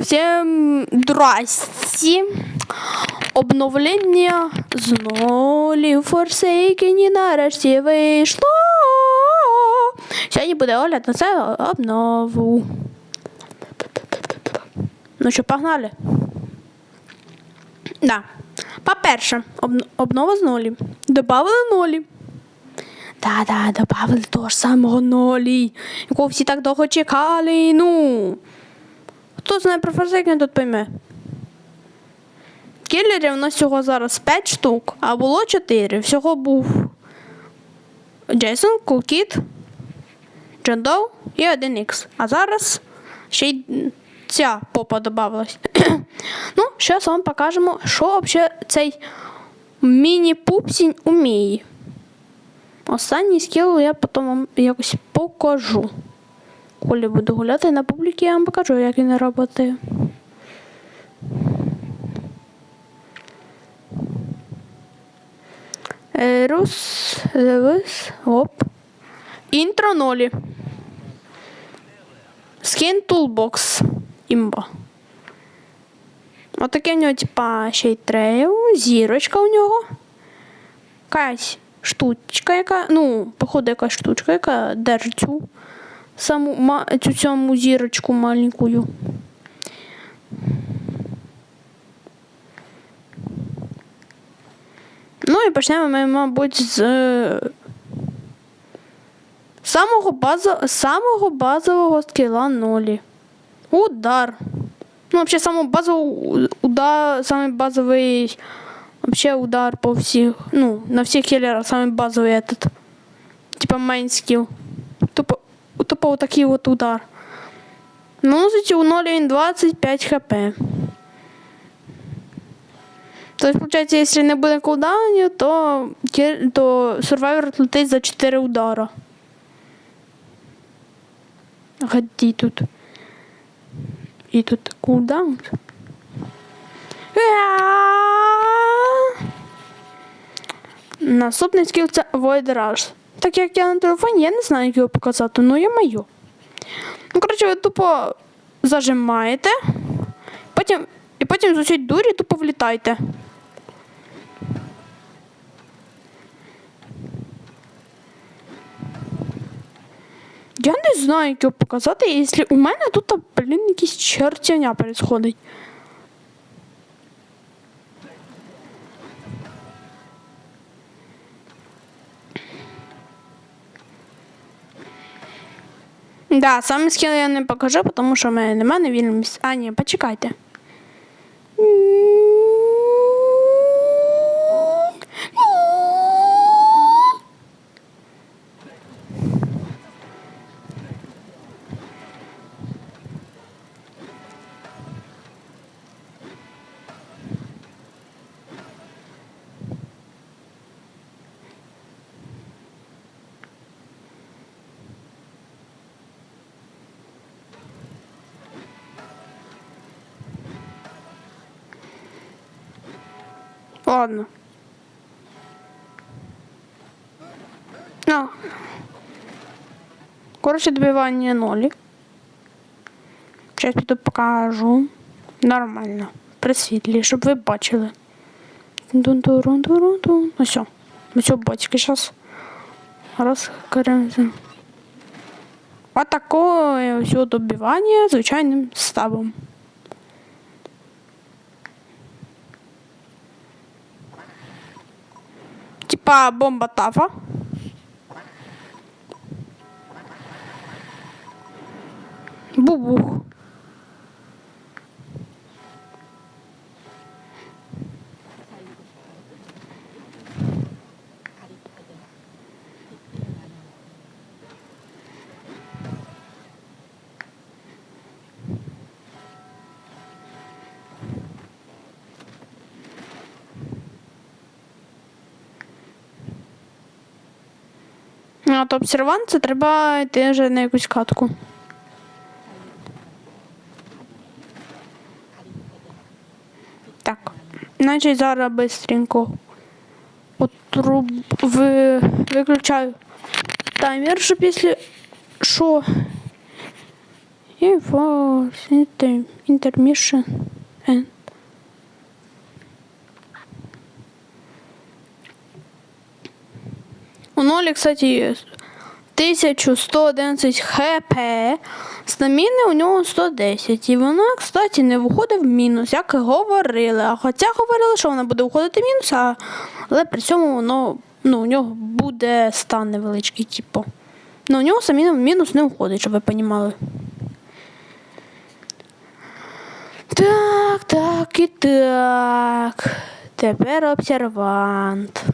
всем здрасте. Обновлення з нолі Forsaken нарешті вийшло. Сьогодні буде огляд на це обнову. Ну що, погнали? Да. По-перше, об- обнова з нолі. Добавили нолі. Да-да, добавили того ж самого нолі, якого всі так довго чекали. Ну. Хто знає про Forsaken, тут пойме. Кілерів у нас всього зараз 5 штук, а було 4. Всього був Джейсон, Кулкіт, Джон Доу і 1Х. А зараз ще й ця попа додавалась. ну, зараз вам покажемо, що взагалі цей міні-пупсінь уміє. Останній скіл я потім вам якось покажу. Коли буду гуляти на публіки, я вам покажу, як він працює. Е, Рус, дивись, оп. Інтро нолі. Скін Toolbox. Імба. Отаке в нього, типа, ще й трейл, зірочка у нього. Якась штучка, яка, ну, походу, якась штучка, яка держить цю саму цю саму зірочку маленькую. Ну і почнемо ми, мабуть, з е, самого, базо, самого базового скіла нолі. Удар. Ну, взагалі, самий базовий удар, самий базовий вообще удар по всіх. Ну, на всіх хілерах самий базовий этот. Типа мейн скіл. Тупо, тупо отакий от удар. Наносить у нолі він 25 хп. Тобто, виходить, якщо не буде кулдаунів, то, то сурвайвер летить за 4 удара. Ході тут. І тут кулдаун. Наступний скіл це Void Rush. Так як я на телефоні, я не знаю, як його показати, ну я маю. Ну, коротше, ви тупо зажимаєте, потім, і потім з усій дурі тупо влітайте. Я не знаю, як його показати, якщо у мене тут, блін, якісь чертяня происходить. Да, саме скіл я не покажу, тому що в мене немає на вільному. А, ні, почекайте. Ладно. А. Коротше, добивання нолі. Зараз піду покажу. Нормально. При світлі, щоб ви бачили. Ну все. Ми все батьки зараз розкаримося. Отакое все добивання звичайним ставом. Типа бомба тафа. Бубух. А то обсервант це треба йти вже на якусь катку. Так. Значить зараз бистренько отруб... ви... виключаю таймер, щоб якщо що inter, intermission and У нолі, кстати, є 1111 хп. Стаміни у нього 110. І вона, кстати, не виходить в мінус, як і говорили. А хоча говорили, що вона буде виходити в мінус, але при цьому воно, ну, у нього буде стан невеличкий, типу. Ну, у нього самі в мінус не входить, щоб ви розуміли. Так, так і так. Тепер обсервант.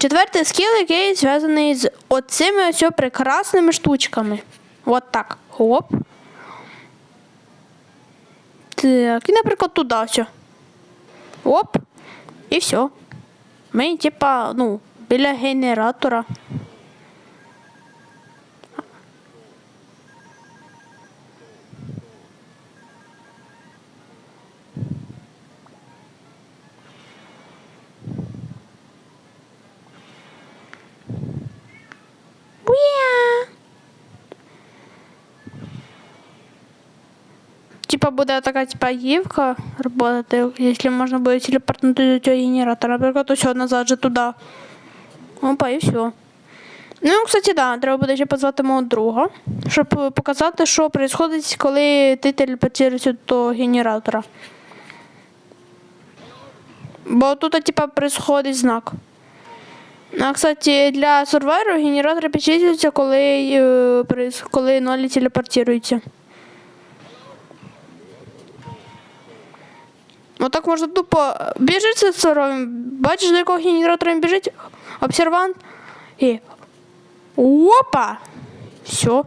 Четвертий скіл, який зв'язаний з оцими ось прекрасними штучками. От так. Хоп. Так, і, наприклад, туди все. Оп. І все. Ми, типа, ну, біля генератора. Типа буде така типа гівка работати, якщо можна буде телепортнути до цього генератора. Наприклад, ось назад же туди. Опа, і все. Ну, кстати, да, треба буде ще позвати мого друга, щоб показати, що відбувається, коли ти телепортуєшся до генератора. Бо тут, типа, происходить знак. А, кстати, для сурвайру генератори підчислюються, коли, е, коли нолі телепортуються. Отак можна тупо біжить з суровим, бачиш, до якого генератора він біжить, обсервант і опа! Все.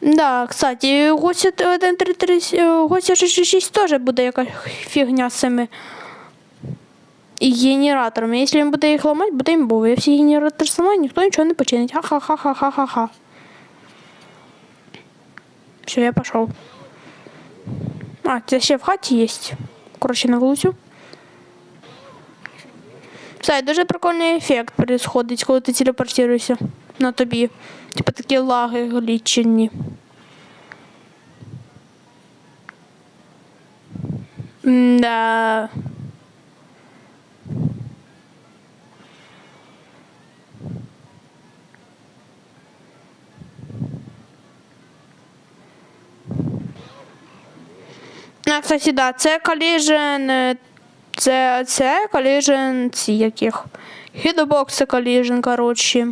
Да, кстати, гостя 133, гостя 66 теж буде якась фігня з цими генераторами. Якщо він буде їх ламати, буде імбово. Я всі генератори зламаю, ніхто нічого не починить. Ха-ха-ха-ха-ха-ха-ха. Все, я пішов. А, це ще в хаті є. Коротше, на вулицю. Все, дуже прикольний ефект відбувається, коли ти телепортуєшся на тобі. Типа такі лаги глічені. Да. Кстати, да, це коліжен. е, Це, це коліжен ці яких. Це коліжен, коротше.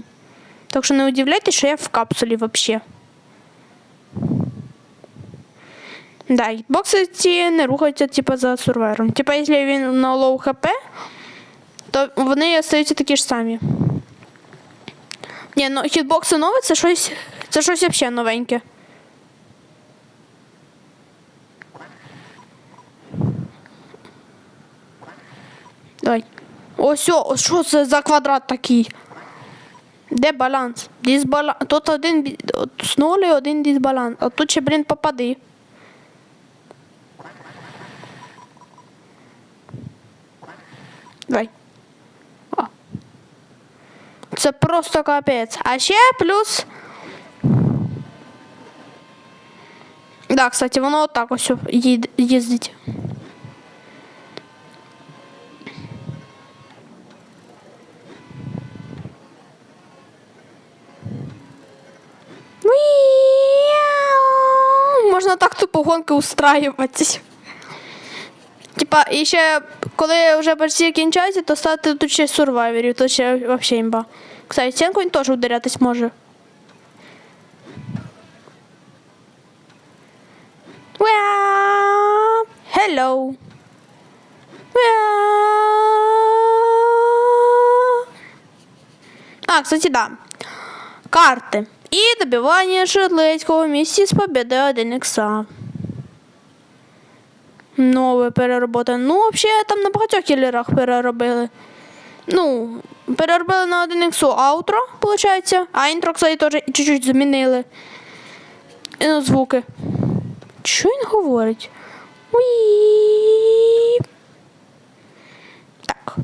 Так що не удивляйтесь, що я в капсулі вообще. Да, бокси ці не рухаються типа за сурвером. Типа, якщо він на лоу хп, то вони остаються такі ж самі. Ні, ну хітбокси нові це щось. Це щось взагалі новеньке. Давай. Ось, о, що це за квадрат такий? Де баланс? Дисбаланс. Тут один з нулі один дисбаланс. А тут ще, блін, попади. Давай. О. Це просто капець. А ще плюс. Да, кстати, воно отак ось їздить. Гонки устраюватись. Типа, і ще коли вже почти кінчається, то стати тут ще сурвайверів, то ще взагалі імба. Кстати, стінку він теж ударятись може. Уя! Hello. А, кстати, да. Карти. І добивання шотландського в місті з победою 1 ікса. Нове переробота. Ну, взагалі, там на багатьох кілерах переробили. Ну, переробили на 1 іксу аутро, виходить. А інтро, кстати, теж чуть-чуть змінили. І на звуки. Що він говорить? Так.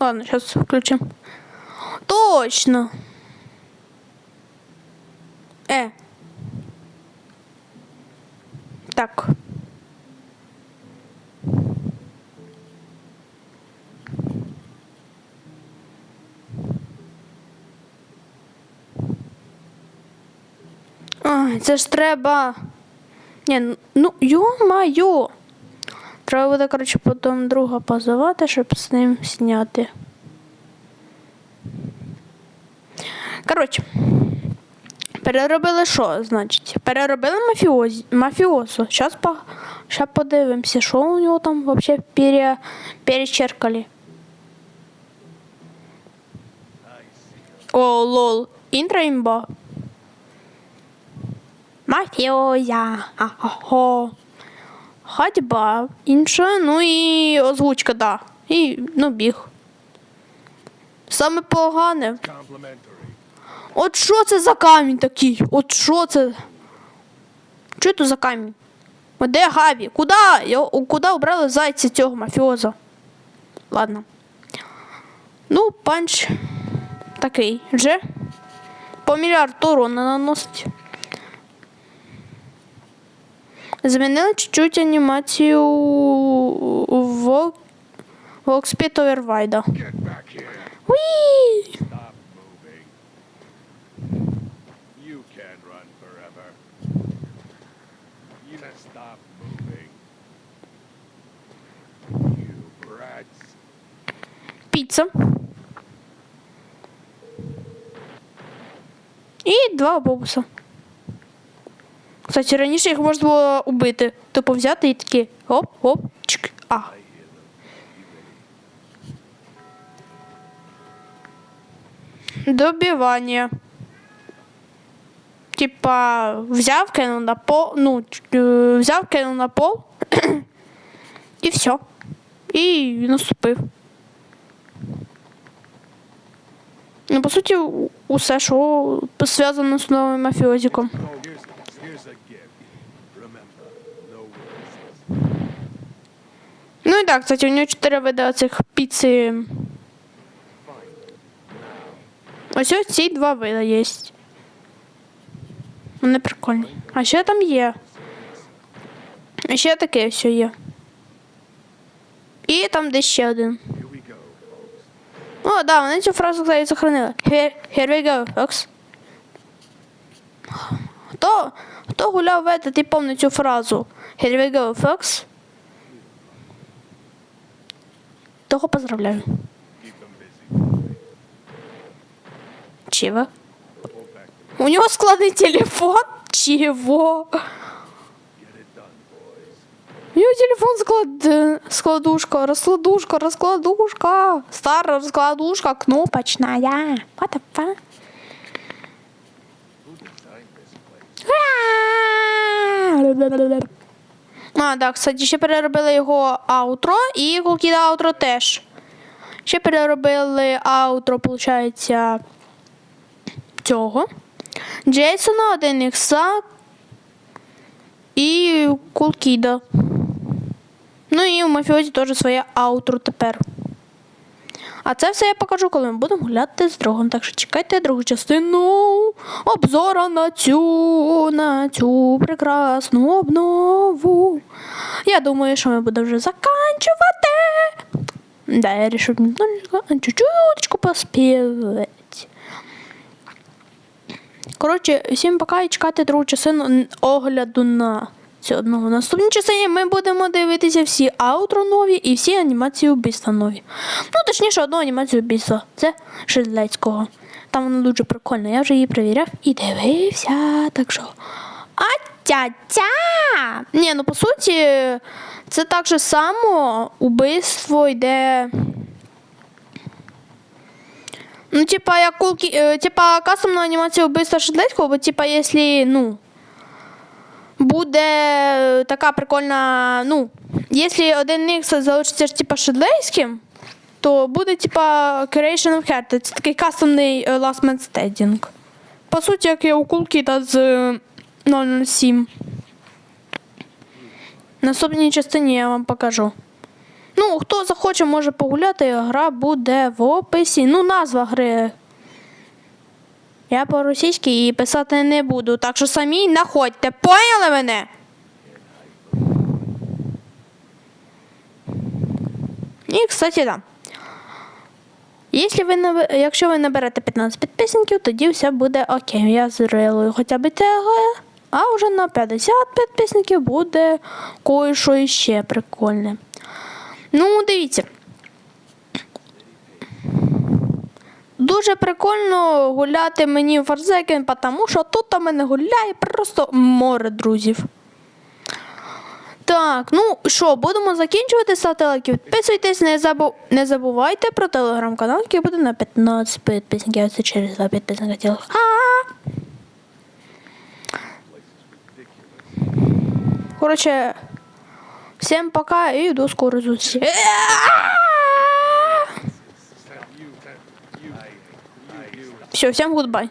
Ладно, сейчас включим. Точно. Э. Так. Ай, це ж треба. Ні, ну йо-майо. Треба буде, коротше, потім друга позивати, щоб з ним зняти. Коротше. Переробили що, значить? Переробили мафіозі, мафіозу. Зараз по, щас подивимося, що у нього там взагалі пере, перечеркали. О, лол. Інтро імба. Мафіоза. Ахо. Ходьба. Інша, ну і озвучка, да. І, ну, біг. Саме погане. От що це за камінь такий? От що це? Що це за камінь? Де Габі? Куди? Йо- Куди обрали зайця цього мафіоза? Ладно. Ну, панч такий же. По мільярд урона наносить. Змінили чуть-чуть анімацію в Волкспіт Овервайда. Get back here. Уі! Stop moving. You run forever. You stop moving. You brats. Піца. І два бобуса. Кстати, раніше їх можна було убити. Типу взяти і такі оп-оп, чик. А. Добивання. Типа, взяв, кинув на пол, ну, е, взяв, кинув на пол, і все. І наступив. Ну, по суті, у- усе, що зв'язано з новим мафіозиком. Oh. Ну і так, кстати, у нього чотири види цих піци. Ось ось ці два види є. Вони прикольні. А ще там є. Ще таке все є. І там десь ще один. О, да, вони цю фразу, кстати, сохранили. Here, here we go, folks. Хто, хто гуляв в этот і помнить цю фразу? Here we go, folks. Того поздравляю. Чего? У него складный телефон? Чего? У него телефон склад... складушка, раскладушка, раскладушка. Старая раскладушка, кнопочная. What the fuck? А, да, кстати, ще переробили його аутро і Кулкіда аутро теж. Ще переробили аутро, виходить, цього. Джейсона, один ікса і Кулкіда. Ну і у мафіозі теж своє аутро тепер. А це все я покажу, коли ми будемо гуляти з другом. Так що чекайте другу частину обзора на цю, на цю прекрасну обнову. Я думаю, що ми будемо вже заканчувати. Да, я вирішив немножечко, чуть-чуть поспівати. Коротше, всім пока і чекайте другу частину огляду на цю одного. Наступній частині ми будемо дивитися всі аутро нові і всі анімації убійства нові. Ну, точніше, одну анімацію убійства. Це Шедлецького. Там вона дуже прикольна. Я вже її перевіряв і дивився. Так що. Ні, ну по суті, це так же само убивство йде. Ну, типа, як кулки, е, типа, кастомна анімація вбивства Шедлецького, бо, типа, якщо, ну, буде така прикольна, ну, якщо один ікс залишиться типа, Шедлейським, то буде, типа, Creation of Heart. Це такий кастомний е, Last Man Standing. По суті, як і у Кулкіта з е, 007. В наступній частині я вам покажу. Ну, хто захоче, може погуляти, гра буде в описі. Ну, назва гри. Я по-російськи її писати не буду, так що самі находьте. Поняли мене? І, кстати, да. Якщо ви, якщо ви наберете 15 підписників, тоді все буде окей. Я зрилую хоча б ТГ, а вже на 50 підписників буде кое-що іще прикольне. Ну, дивіться. Дуже прикольно гуляти мені в Форзекен, тому що тут у мене гуляє просто море друзів. Так, ну що, будемо закінчувати, ставте лайки, підписуйтесь, не, забу... не забувайте про телеграм-канал, який буде на 15 підписників, це через 2 підписника тіла. Коротше, всім пока и до скорой зустрічі. Все, всем гудбай.